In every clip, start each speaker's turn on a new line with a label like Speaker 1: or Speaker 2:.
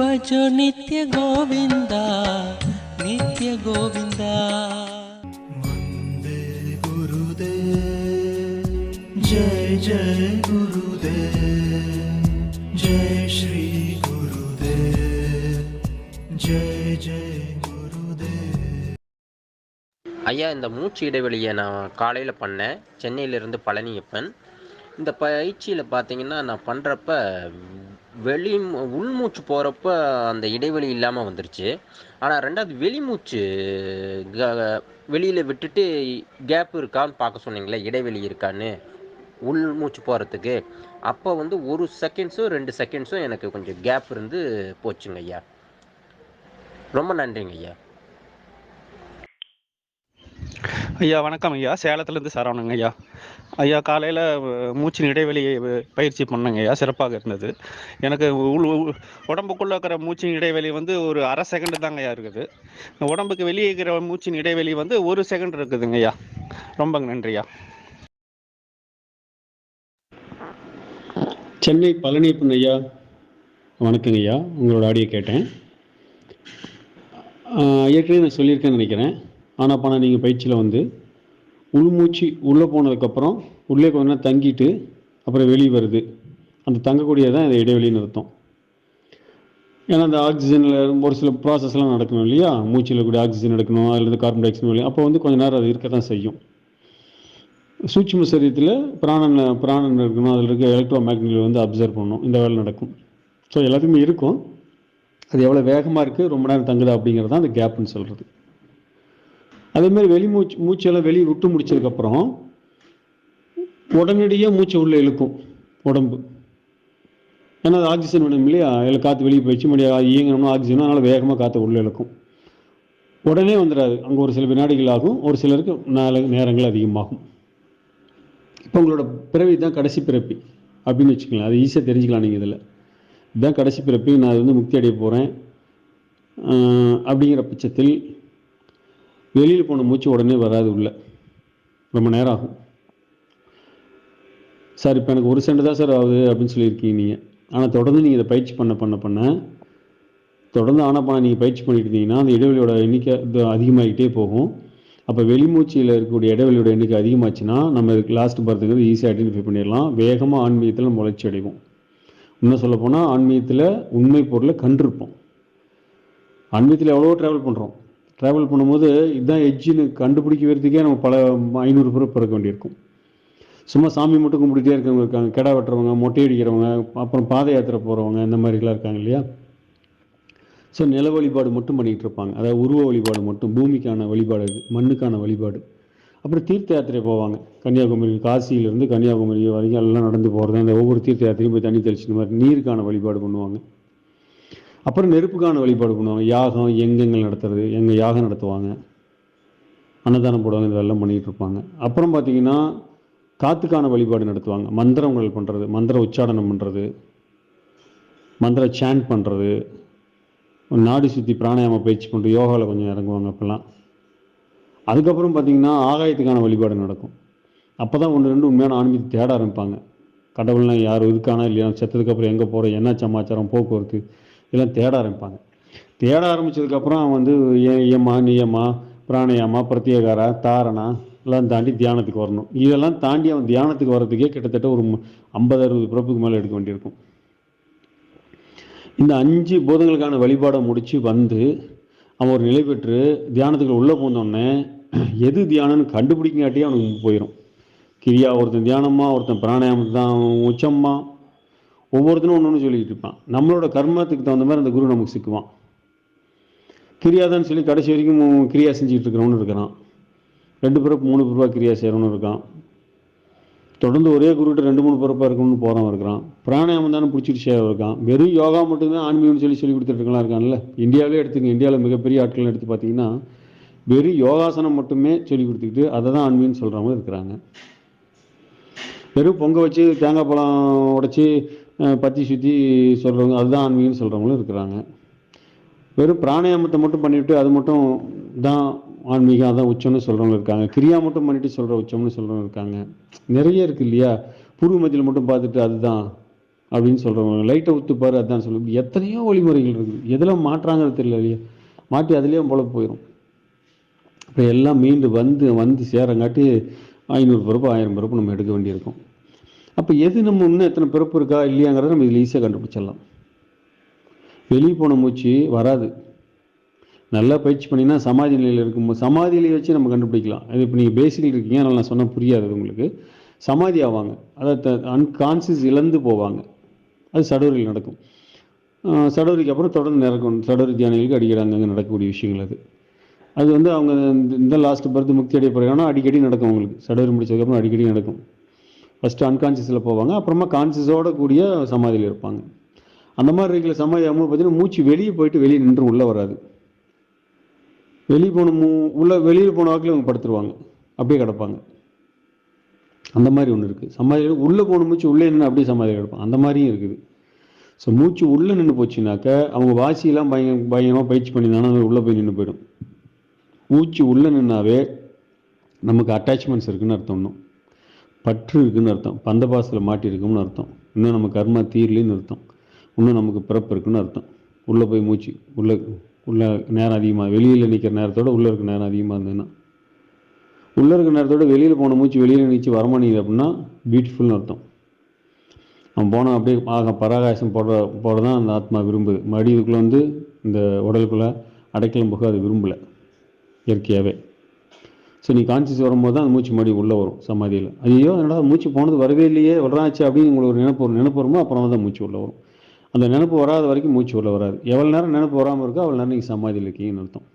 Speaker 1: भजो नित्य गोविन्द नित्य गोविन्द
Speaker 2: जय जय गुरुदेव जय श्री गुरुदेव जय जय गुरुदेव
Speaker 3: ஐயா இந்த மூச்சு இடைவெளியை நான் காலையில் பண்ணேன் சென்னையிலேருந்து பழனியப்பன் இந்த பயிற்சியில் பார்த்தீங்கன்னா நான் பண்ணுறப்ப வெளி உள்மூச்சு போகிறப்ப அந்த இடைவெளி இல்லாமல் வந்துருச்சு. ஆனால் ரெண்டாவது வெளிமூச்சு வெளியில் விட்டுட்டு கேப் இருக்கான்னு பார்க்க சொன்னீங்களே இடைவெளி இருக்கான்னு உள் மூச்சு போகிறதுக்கு அப்போ வந்து ஒரு செகண்ட்ஸும் ரெண்டு செகண்ட்ஸும் எனக்கு கொஞ்சம் கேப் இருந்து போச்சுங்க ஐயா. ரொம்ப நன்றிங்க ஐயா.
Speaker 4: ஐயா வணக்கம் ஐயா. சேலத்துலேருந்து சரவணங்க ஐயா. ஐயா காலையில் மூச்சின் இடைவெளி பயிற்சி பண்ணேங்க ஐயா. சிறப்பாக இருந்தது. எனக்கு உடம்புக்குள்ளே இருக்கிற மூச்சின் இடைவெளி வந்து ஒரு அரை செகண்டு தாங்க ஐயா இருக்குது. உடம்புக்கு வெளியே இருக்கிற மூச்சின் இடைவெளி வந்து ஒரு செகண்ட் இருக்குதுங்க ஐயா. ரொம்ப நன்றியா
Speaker 5: சென்னை பழனியப்பன் ஐயா வணக்கங்க ஐயா. உங்களோட ஆடியோ கேட்டேன். ஏற்கனவே நான் சொல்லியிருக்கேன்னு நினைக்கிறேன். ஆனால் பணம் நீங்கள் பயிற்சியில் வந்து உள்மூச்சு உள்ளே போனதுக்கப்புறம் உள்ளே கொஞ்ச நேரம் தங்கிட்டு அப்புறம் வெளியே வருது. அந்த தங்கக்கூடியதான் இந்த இடைவெளின்னு அர்த்தம் ஏன்னா அந்த ஆக்சிஜனில் ஒரு சில ப்ராசஸ்லாம் நடக்கணும் இல்லையா? மூச்சில் கூட ஆக்சிஜன் எடுக்கணும் அதுலேருந்து கார்பன் டை ஆக்சைடு வெளியே அப்போ வந்து கொஞ்சம் நேரம் அது இருக்க தான் செய்யும். சூட்சும சரீரத்தில் பிராணன் பிராணன் இருக்கணும் அதில் இருக்க எலக்ட்ரோ மேக்னெட் வந்து அப்சர்வ் பண்ணணும். இந்த வேலை நடக்கும். ஸோ எல்லாத்துக்குமே இருக்கும். அது எவ்வளோ வேகமாக இருக்குது ரொம்ப நேரம் தங்குதா அப்படிங்கிறது தான் அந்த கேப்னு சொல்கிறது அதேமாதிரி வெளி மூச்சு மூச்செல்லாம் வெளியே விட்டு முடிச்சதுக்கப்புறம் உடனடியாக மூச்சை உள்ளே இழுக்கும் உடம்பு. ஏன்னா அது ஆக்சிஜன் வேணும் இல்லையா? அதில் காற்று வெளியே போயிடுச்சு மறுபடியும் இயங்கணும்னா ஆக்சிஜன் அதனால் வேகமாக காற்று உள்ளே இழுக்கும். உடனே வந்துடாது. அங்கே ஒரு சில வினாடிகள் ஆகும். ஒரு சிலருக்கு நாலு நேரங்கள் அதிகமாகும். இப்போ உங்களோட பிறவி தான் கடைசி பிறப்பி அப்படின்னு வச்சுக்கலாம் அது ஈஸியாக தெரிஞ்சுக்கலாம் நீங்கள் இதில். இதுதான் கடைசி பிறப்பி நான் வந்து முக்தி அடைய போகிறேன் அப்படிங்கிற பட்சத்தில் வெளியில் போன மூச்சு உடனே வராது உள்ளே. ரொம்ப நேரம் ஆகும் சார் இப்போ எனக்கு ஒரு சென்ட் தான் சார் ஆகுது அப்படின்னு சொல்லியிருக்கீங்க நீங்கள் ஆனால் தொடர்ந்து நீங்கள் இதை பயிற்சி பண்ண பண்ண பண்ண தொடர்ந்து ஆனப்பான நீங்கள் பயிற்சி பண்ணிட்டு இருந்தீங்கன்னா அந்த இடைவெளியோட எண்ணிக்கை அதிகமாகிட்டே போகும். அப்போ வெளிமூச்சியில் இருக்கக்கூடிய இடைவெளியோட எண்ணிக்கை அதிகமாச்சுன்னா நம்ம இதுக்கு லாஸ்ட் பர்த்துங்கிறது ஈஸியாக ஐடென்டிஃபை பண்ணிடலாம். வேகமாக ஆன்மீகத்தில் நம்ம வளர்ச்சி அடைவோம். இன்னும் சொல்லப்போனால் ஆன்மீகத்தில் உண்மை பொருளை கண்டிருப்போம். ஆன்மீகத்தில் எவ்வளோ ட்ராவல் பண்ணுறோம் ட்ராவல் பண்ணும்போது இதுதான் எட்ஜின்னு கண்டுபிடிக்கிறதுக்கே நம்ம பல ஐநூறு பேர் பிறக்க வேண்டியிருக்கும். சும்மா சாமி மட்டும் கும்பிட்டுட்டே இருக்கவங்க இருக்காங்க. கிடா வெட்டுறவங்க மொட்டை அடிக்கிறவங்க அப்புறம் பாத யாத்திரை போகிறவங்க இந்த மாதிரிலாம் இருக்காங்க இல்லையா? ஸோ நில வழிபாடு மட்டும் பண்ணிகிட்டு இருப்பாங்க. அதாவது உருவ வழிபாடு மட்டும் பூமிக்கான வழிபாடு அது மண்ணுக்கான வழிபாடு. அப்புறம் தீர்த்த யாத்திரை போவாங்க. கன்னியாகுமரி காசியிலேருந்து கன்னியாகுமரி வரைக்கும் எல்லாம் நடந்து போகிறது அந்த ஒவ்வொரு தீர்த்த யாத்திரையும் போய் தண்ணி தெளிச்சு மாதிரி நீருக்கான வழிபாடு பண்ணுவாங்க. அப்புறம் நெருப்புக்கான வழிபாடு பண்ணுவாங்க. யாகம் எங்கெங்கள் நடத்துறது எங்கே யாகம் நடத்துவாங்க. அன்னதானம் போடுவாங்க இதெல்லாம் பண்ணிகிட்டு இருப்பாங்க. அப்புறம் பார்த்தீங்கன்னா காத்துக்கான வழிபாடு நடத்துவாங்க. மந்திரங்கள் பண்ணுறது மந்திர உச்சாடனம் பண்ணுறது மந்திர சேண்ட் பண்ணுறது நாடி சுற்றி பிராணாயாம பயிற்சி பண்ணிட்டு யோகாவில் கொஞ்சம் இறங்குவாங்க அப்போல்லாம். அதுக்கப்புறம் பார்த்தீங்கன்னா ஆகாயத்துக்கான வழிபாடு நடக்கும். அப்போ தான் ஒன்று ரெண்டு உண்மையான ஆன்மீகத்தை தேட ஆரம்பிப்பாங்க. கடவுள்லாம் யார் இருக்கானா இல்லையா செத்ததுக்கப்புறம் எங்கே போகிறோம் என்ன சமாச்சாரம் போக்குவரத்து இதெல்லாம் தேட ஆரம்பிப்பாங்க. தேட ஆரம்பித்ததுக்கப்புறம் வந்து ஏ ஏமா நியமா பிராணயாமா பிரத்யேகாரா தாரணா எல்லாம் தாண்டி தியானத்துக்கு வரணும். இதெல்லாம் தாண்டி அவன் தியானத்துக்கு வர்றதுக்கே கிட்டத்தட்ட ஒரு ஐம்பது அறுபது பிறப்புக்கு மேலே எடுக்க வேண்டியிருக்கும். இந்த அஞ்சு போதங்களுக்கான வழிபாடை முடித்து வந்து அவன் ஒரு நிலை பெற்று தியானத்துக்கு உள்ளே போனோடனே எது தியானம்னு கண்டுபிடிக்காட்டியே அவனுக்கு போயிடும் கிரியா ஒருத்தன் தியானமா ஒருத்தன் பிராணாயாமம் தான் உச்சம்மா ஒவ்வொருத்தனும் ஒன்று ஒன்று சொல்லிக்கிட்டு இருப்பான். நம்மளோட கர்மத்துக்கு தகுந்த மாதிரி அந்த குரு நமக்கு சிக்குவான். கிரியாதான்னு சொல்லி கடைசி வரைக்கும் கிரியா செஞ்சுக்கிட்டு இருக்கிறவனு இருக்கிறான். ரெண்டு பிறப்பு மூணு பிறப்பா கிரியா செய்கிறவனு இருக்கான். தொடர்ந்து ஒரே குருகிட்ட ரெண்டு மூணு பிறப்பாக இருக்கணும்னு போகிறவன் இருக்கிறான். பிராணாயாமம் தானே பிடிச்சிட்டு சேவை இருக்கான். வெறும் யோகா மட்டும்தான் ஆன்மீகம்னு சொல்லி சொல்லி கொடுத்துட்டுருக்கலாம் இருக்கான்ல. இந்தியாவிலே எடுத்துங்க. இந்தியாவில் மிகப்பெரிய ஆட்கள் எடுத்து பார்த்தீங்கன்னா வெறும் யோகாசனம் மட்டுமே சொல்லி கொடுத்துக்கிட்டு அதை தான் ஆன்மீகம்னு சொல்கிறவங்க இருக்கிறாங்க. வெறும் பொங்க வச்சு தேங்காய் பழம் உடச்சி பற்றி பத்தி சுற்றி சொல்கிறவங்க அதுதான் ஆன்மீகம்னு சொல்கிறவங்களும் இருக்கிறாங்க. வெறும் பிராணாயாமத்தை மட்டும் பண்ணிவிட்டு அது மட்டும் தான் ஆன்மீகம் அதான் உச்சம்னு சொல்கிறவங்க இருக்காங்க. கிரியா மட்டும் பண்ணிவிட்டு சொல்கிற உச்சம்னு சொல்கிறவங்க இருக்காங்க. நிறைய இருக்குது இல்லையா? பூர்வ மத்தியில் மட்டும் பார்த்துட்டு அதுதான் அப்படின்னு சொல்கிறவங்க லைட்டை ஊற்றுப்பார் அதுதான் அதான் சொல்லுவோம் எத்தனையோ வழிமுறைகள் இருக்குது. எதில் மாற்றாங்கிறது தெரியல இல்லையா? மாட்டி அதுலேயே போல போயிடும் இப்போ எல்லாம் மீண்டு வந்து வந்து சேரங்காட்டி ஐநூறு பிறப்பு ஆயிரம் ரூபாய் நம்ம எடுக்க வேண்டியிருக்கும். அப்போ எது நம்ம இன்னும் எத்தனை பிறப்பு இருக்கா இல்லையாங்கிறத நம்ம இதில் ஈஸியாக கண்டுபிடிச்சிடலாம். வெளியே போன மூச்சு வராது. நல்லா பயிற்சி பண்ணினா சமாதி நிலையில் இருக்கும். சமாதி நிலையை வச்சு நம்ம கண்டுபிடிக்கலாம். அது இப்போ நீங்கள் பேசிக்கில் இருக்கீங்க அதனால் நான் சொன்னால் புரியாது உங்களுக்கு. சமாதி ஆவாங்க. அதாவது அன்கான்சியஸ் இழந்து போவாங்க. அது சடோரியில் நடக்கும். சடோரிக்கு அப்புறம் தொடர்ந்து நடக்கும். சடோரி தியானிகளுக்கு அடிக்கடி அங்கங்கே நடக்கக்கூடிய விஷயங்கள் அது. அது வந்து அவங்க இந்த- இந்த லாஸ்ட் பர்த் முக்தி அடைய போகிறாங்கன்னா அடிக்கடி நடக்கும் அவங்களுக்கு. சடோரி முடிச்சதுக்கப்புறம் அடிக்கடி நடக்கும். ஃபஸ்ட்டு அன்கான்சியஸில் போவாங்க. அப்புறமா கான்சியஸோட கூடிய சமாதியில் இருப்பாங்க. அந்த மாதிரி இருக்கிற சமாதி ஆகும்போது பார்த்தீங்கன்னா மூச்சு வெளியே போயிட்டு வெளியே நின்று உள்ளே வராது. வெளியே போன மூ உள்ள வெளியில் போன வாக்கில் அவங்க படுத்துருவாங்க. அப்படியே கிடப்பாங்க. அந்த மாதிரி ஒன்று இருக்குது சமாதி உள்ளே போன மூச்சு உள்ளே நின்று அப்படியே சமாதியில் கிடப்பாங்க. அந்த மாதிரியும் இருக்குது. ஸோ மூச்சு உள்ளே நின்று போச்சுனாக்க அவங்க வாசியெல்லாம் பய பயங்கரமாக பயிற்சி பண்ணியிருந்தாங்கன்னா அது உள்ளே போய் நின்று போயிடும். மூச்சு உள்ளே நின்னாவே நமக்கு அட்டாச்மெண்ட்ஸ் இருக்குன்னு அர்த்தம்னும் பற்று இருக்குன்னு அர்த்தம். பந்த பாசத்தில் மாட்டியிருக்கும்னு அர்த்தம். இன்னும் நம்ம கர்மா தீர்லேன்னு அர்த்தம். இன்னும் நமக்கு பிறப்பு இருக்குன்னு அர்த்தம். உள்ளே போய் மூச்சு உள்ளே உள்ளே நேரம் அதிகமாக வெளியில் நிற்கிற நேரத்தோட உள்ளே இருக்க நேரம் அதிகமாக இருந்ததுன்னா. உள்ளே இருக்க நேரத்தோட வெளியில் போன மூச்சு வெளியில் நிச்சு வரமாட்டேங்குது அப்படின்னா பியூட்டிஃபுல்னு அர்த்தம். அவன் போனால் அப்படியே ஆக பராகாசம் போட போட தான் அந்த ஆத்மா விரும்புது. மறுபடியும் இதுக்குள்ளே வந்து இந்த உடலுக்குள்ளே அடைக்கலம் போக அது விரும்பலை. இயற்கையாகவே ஸோ நீ கான்சியஸ் வரும்போது தான் அந்த மூச்சு மறுபடியும் உள்ளே வரும் சமாதியில். ஐயோ என்னடா மூச்சு போனது வரவே இல்லையே வராச்சு அப்படின்னு உங்களுக்கு ஒரு நினைப்பு ஒரு நினைப்பு வருமோ அப்புறம் தான் மூச்சு உள்ளே வரும். அந்த நினப்பு வராத வரைக்கும் மூச்சு உள்ளே வராது. எவ்வளோ நேரம் நினைப்பு வராமல் இருக்கோ அவ்வளோ நேரம் நீங்கள் சமாதியில் இருக்கீங்கன்னு அர்த்தம்.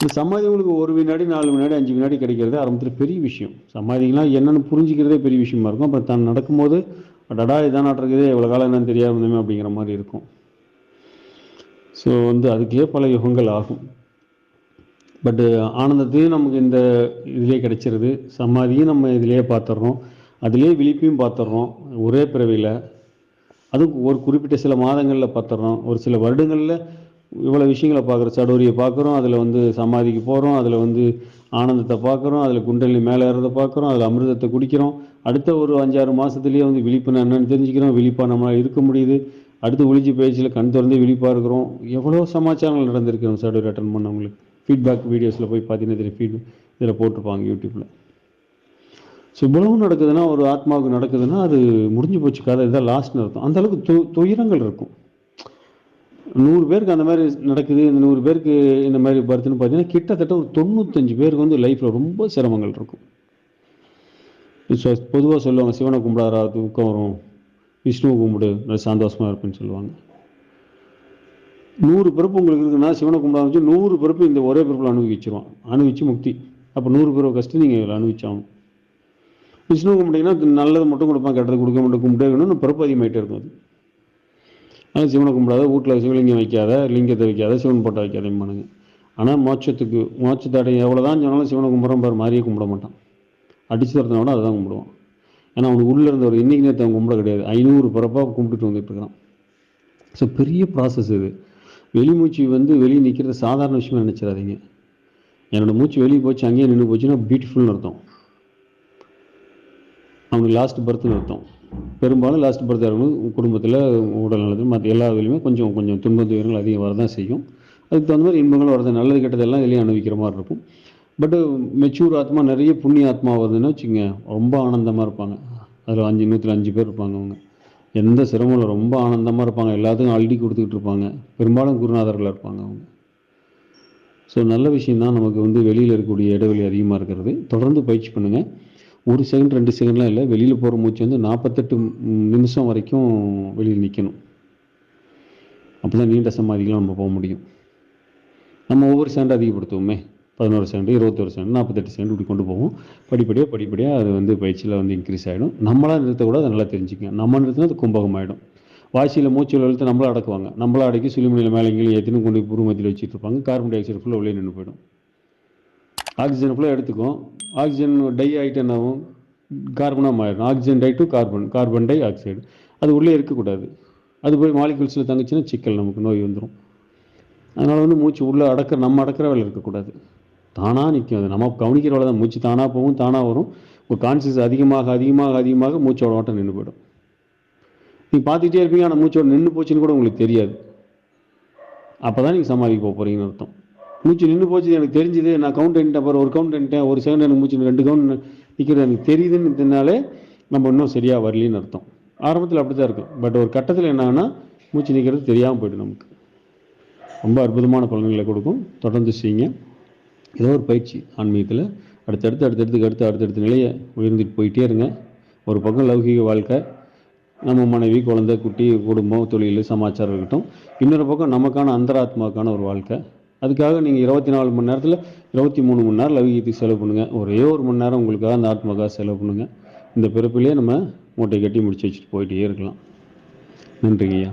Speaker 5: இந்த சமாதி உங்களுக்கு ஒரு வினாடி நாலு வினாடி அஞ்சு வினாடி கிடைக்கிறதே ஆரம்பத்தில் பெரிய விஷயம். சமாதிகள்லாம் என்னென்னு புரிஞ்சிக்கிறதே பெரிய விஷயமா இருக்கும். அப்புறம் தான் நடக்கும்போது அடடா இதான் நடக்குது இவ்வளோ காலம் என்னன்னு தெரியாமல் இருந்தோமே அப்படிங்கிற மாதிரி இருக்கும். ஸோ வந்து அதுக்கே பல யுகங்கள் ஆகும். பட்டு ஆனந்தத்தையும் நமக்கு இந்த இதிலே கிடைச்சிருது. சமாதியும் நம்ம இதிலேயே பார்த்துட்றோம் அதிலே விழிப்பையும் பார்த்துட்றோம் ஒரே பிறவியில். அதுவும் ஒரு குறிப்பிட்ட சில மாதங்களில் பார்த்துட்றோம் ஒரு சில வருடங்களில் இவ்வளோ விஷயங்களை பார்க்குறோம் சடோரியை பார்க்குறோம் அதில் வந்து சமாதிக்கு போகிறோம் அதில் வந்து ஆனந்தத்தை பார்க்குறோம் அதில் குண்டலி மேலே ஏறதை பார்க்குறோம் அதில் அமிர்தத்தை குடிக்கிறோம். அடுத்த ஒரு அஞ்சாறு மாதத்துலேயே வந்து விழிப்புனா என்னென்னு தெரிஞ்சுக்கிறோம். விழிப்பாக நம்மளால் இருக்க முடியுது. அடுத்து ஒளிஞ்சி பேச்சில் கண் திறந்து விழிப்பாக இருக்கிறோம். எவ்வளோ சமாச்சாரங்கள் நடந்திருக்கு நம்ம சடோரி அட்டன் பண்ணவங்களுக்கு. ஃபீட்பேக் வீடியோஸில் போய் பார்த்தீங்கன்னா இதில் ஃபீட் இதில் போட்டிருப்பாங்க யூடியூப்பில் ஸோ இவ்வளவு நடக்குதுன்னா ஒரு ஆத்மாவுக்கு நடக்குதுன்னா அது முடிஞ்சு போச்சு கதை இதான் லாஸ்ட்னு அர்த்தம். அந்த அளவுக்கு து துயரங்கள் இருக்கும். நூறு பேருக்கு அந்த மாதிரி நடக்குது இந்த நூறு பேருக்கு இந்த மாதிரி பர்த்னு பார்த்தீங்கன்னா கிட்டத்தட்ட ஒரு தொண்ணூத்தஞ்சு பேருக்கு வந்து லைஃப்பில் ரொம்ப சிரமங்கள் இருக்கும். பொதுவாக சொல்லுவாங்க சிவனை கும்பிடாரா தூக்கம் வரும் விஷ்ணுவை கும்பிடு நல்ல சந்தோஷமாக இருப்பேன்னு சொல்லுவாங்க. நூறு பிறப்பு உங்களுக்கு இருக்குன்னா சிவனை கும்பிட வச்சு நூறு பிறப்பு இந்த ஒரே பிறப்பில் அனுபவிச்சிருவான் அனுபவிச்சு முக்தி. அப்போ நூறு பிறப்பு கஷ்டம் நீங்கள் இதில் அனுபவிச்சாகணும். விஷ்ணு கும்பிட்டீங்கன்னா நல்லது மட்டும் கொடுப்பான் கெட்டது கொடுக்க மட்டும் கும்பிட்டே பிறப்பு அதிகமாகிட்டே இருக்கும் அது. ஆனால் சிவனை கும்பிடாத வீட்டில் சிவலிங்கம் வைக்காத லிங்கத்தை வைக்காத சிவன் போட்டோ வைக்காதேம்பானுங்க ஆனால் மோட்சத்துக்கு மோட்சத்தை அடைய எவ்வளோ தான் சொன்னாலும் சிவனை கும்பிட்றான் பாரு மாதிரியே கும்பிட மாட்டான். அடிச்சு தரத்தை விட அதை தான் கும்பிடுவான். ஏன்னா அவனுக்கு உள்ளே இருந்த ஒரு இன்னைக்கு நேரத்தை அவன் கும்பிட கிடையாது. ஐநூறு பிறப்பாக கும்பிட்டுட்டு வந்துட்டு இருக்கிறான் ஸோ பெரிய ப்ராசஸ் இது. வெளிமூச்சு வந்து வெளியே நிற்கிறது சாதாரண விஷயமா நினச்சிடாதீங்க. என்னோடய மூச்சு வெளியே போச்சு அங்கேயே நின்று போச்சுன்னா பியூட்டிஃபுல்னு அர்த்தம். அவனுக்கு லாஸ்ட் பர்த்னு அர்த்தம். பெரும்பாலும் லாஸ்ட் பர்த் இருக்கணும் குடும்பத்தில் உடல் நலத்தில் மற்ற எல்லா இதுலையுமே கொஞ்சம் கொஞ்சம் துன்ப துயரங்கள் அதிகம் வரதான் செய்யும். அதுக்கு தகுந்த மாதிரி இன்பங்கள் வரது நல்லது கெட்டதெல்லாம் இதுலேயும் அனுபவிக்கிற மாதிரி இருக்கும். பட்டு மெச்சூர் ஆத்மா நிறைய புண்ணிய ஆத்மா வருதுன்னு வச்சுங்க ரொம்ப ஆனந்தமாக இருப்பாங்க. அதில் அஞ்சு நூற்றில் அஞ்சு பேர் இருப்பாங்க அவங்க. எந்த சிரமம் இல்லை. ரொம்ப ஆனந்தமாக இருப்பாங்க. எல்லாத்துக்கும் அள்ளி கொடுத்துக்கிட்டு இருப்பாங்க. பெரும்பாலும் குருநாதர்களாக இருப்பாங்க அவங்க. ஸோ நல்ல விஷயந்தான் நமக்கு வந்து வெளியில் இருக்கக்கூடிய இடைவெளி அதிகமாக இருக்கிறது. தொடர்ந்து பயிற்சி பண்ணுங்கள் ஒரு செகண்ட் ரெண்டு செகண்ட்லாம் இல்லை. வெளியில் போகிற மூச்சு வந்து நாற்பத்தெட்டு நிமிஷம் வரைக்கும் வெளியில் நிற்கணும் அப்போ தான் நீண்ட சமாதிக்கெலாம் நம்ம போக முடியும். நம்ம ஒவ்வொரு செகண்ட் அதிகப்படுத்துவோமே. பதினோரு செகண்ட் இருபத்தொரு செகண்ட் நாற்பத்தெட்டு செகண்ட் இப்படி கொண்டு போவோம் படிப்படியாக படிப்படியாக அது வந்து பயிற்சியில் வந்து இன்க்ரீஸ் ஆகிடும் நம்மளாக நிறுத்தக்கூட அதை நல்லா தெரிஞ்சுக்கங்க. நம்ம நிறுத்தினா அது கும்பகம் ஆகிடும் வாசியில் மூச்சு இழுத்து நம்மள அடக்குவாங்க. நம்மள அடக்கி சுழிமணியில் மேலே எங்கேயும் ஏற்றினு கொண்டு பூர்வ மத்தியில் வச்சுட்டு இருப்பாங்க. கார்பன் டை ஆக்சைடு ஃபுல்லாக உள்ளே நின்று போயிடும். ஆக்சிஜன் ஃபுல்லாக எடுத்துக்கும் ஆக்சிஜன் டை ஆகிட்டு என்ன ஆகும் கார்பனாக மாறிடும். ஆக்சிஜன் டை டு கார்பன் கார்பன் டை ஆக்சைடு அது உள்ளே இருக்கக்கூடாது. அது போய் மாலிகுல்ஸில் தங்கச்சின்னா சிக்கல் நமக்கு நோய் வந்துடும் அதனால் வந்து மூச்சு உள்ளே அடக்க நம்ம அடக்கிற வேலை இருக்கக்கூடாது. தானாக நிற்கும் அது நம்ம கவனிக்கிறவள தான். மூச்சு தானாக போகும் தானாக வரும். உங்கள் கான்சியஸ் அதிகமாக அதிகமாக அதிகமாக மூச்சோட ஓட்டம் நின்று போயிடும். நீங்கள் பார்த்துட்டே இருப்பீங்க ஆனால் மூச்சோட நின்று போச்சுன்னு கூட உங்களுக்கு தெரியாது. அப்போ தான் நீங்கள் சமாளிக்க போக போகிறீங்கன்னு அர்த்தம். மூச்சு நின்று போச்சு எனக்கு தெரிஞ்சுது. நான் கவுண்ட் எண்ணிட்டேன் அப்புறம் ஒரு கவுண்ட் எண்ணிட்டேன் ஒரு செகண்ட் எனக்கு மூச்சு ரெண்டு கவுண்ட் நிற்கிறது எனக்கு தெரியுதுன்னு நம்ம இன்னும் சரியாக வரலின்னு அர்த்தம். ஆரம்பத்தில் அப்படி தான் இருக்கும். பட் ஒரு கட்டத்தில் என்னன்னா மூச்சு நிற்கிறது தெரியாமல் போய்டும் நமக்கு. ரொம்ப அற்புதமான பலன்களை கொடுக்கும். தொடர்ந்து செய்யுங்க. ஏதோ ஒரு பயிற்சி ஆன்மீகத்தில். அடுத்தடுத்து அடுத்தடுத்து அடுத்து அடுத்தடுத்த நிலையை உயர்ந்துட்டு போயிட்டே இருங்க. ஒரு பக்கம் லௌகீக வாழ்க்கை நம்ம மனைவி குழந்தை குட்டி குடும்பம் தொழில் சமாச்சாரம் இருக்கட்டும். இன்னொரு பக்கம் நமக்கான அந்தராத்மாக்கான ஒரு வாழ்க்கை. அதுக்காக நீங்கள் இருபத்தி நாலு மணி நேரத்தில் இருபத்தி மூணு மணி நேரம் லௌகீகத்துக்கு செலவு பண்ணுங்கள் ஒரே ஒரு மணி நேரம் உங்களுக்காக அந்த ஆத்மாக்காக செலவு பண்ணுங்கள் இந்த பிறப்பிலேயே நம்ம மூட்டை கட்டி முடிச்சு வச்சுட்டு போயிட்டே இருக்கலாம். நன்றிங்கய்யா.